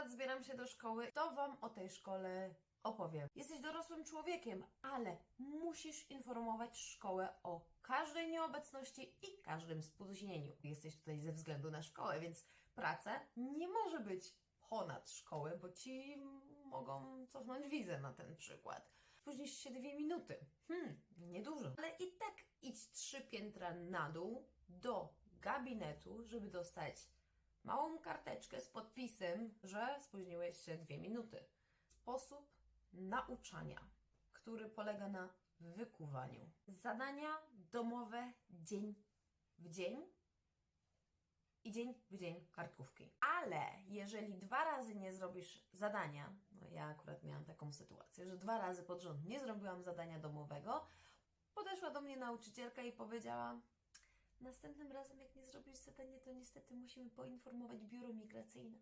akurat zbieram się do szkoły, to Wam o tej szkole opowiem. Jesteś dorosłym człowiekiem, ale musisz informować szkołę o każdej nieobecności i każdym spóźnieniu. Jesteś tutaj ze względu na szkołę, więc praca nie może być ponad szkołę, bo ci mogą cofnąć wizę na ten przykład. Spóźnisz się dwie minuty. Hmm, niedużo. Ale i tak idź trzy piętra na dół do gabinetu, żeby dostać małą karteczkę z podpisem, że spóźniłeś się dwie minuty. Sposób nauczania, który polega na wykuwaniu. Zadania domowe dzień w dzień i dzień w dzień kartkówki. Ale jeżeli dwa razy nie zrobisz zadania, no ja akurat miałam taką sytuację, że dwa razy pod rząd nie zrobiłam zadania domowego, podeszła do mnie nauczycielka i powiedziała: Następnym razem, jak nie zrobisz zadania, to niestety musimy poinformować biuro migracyjne.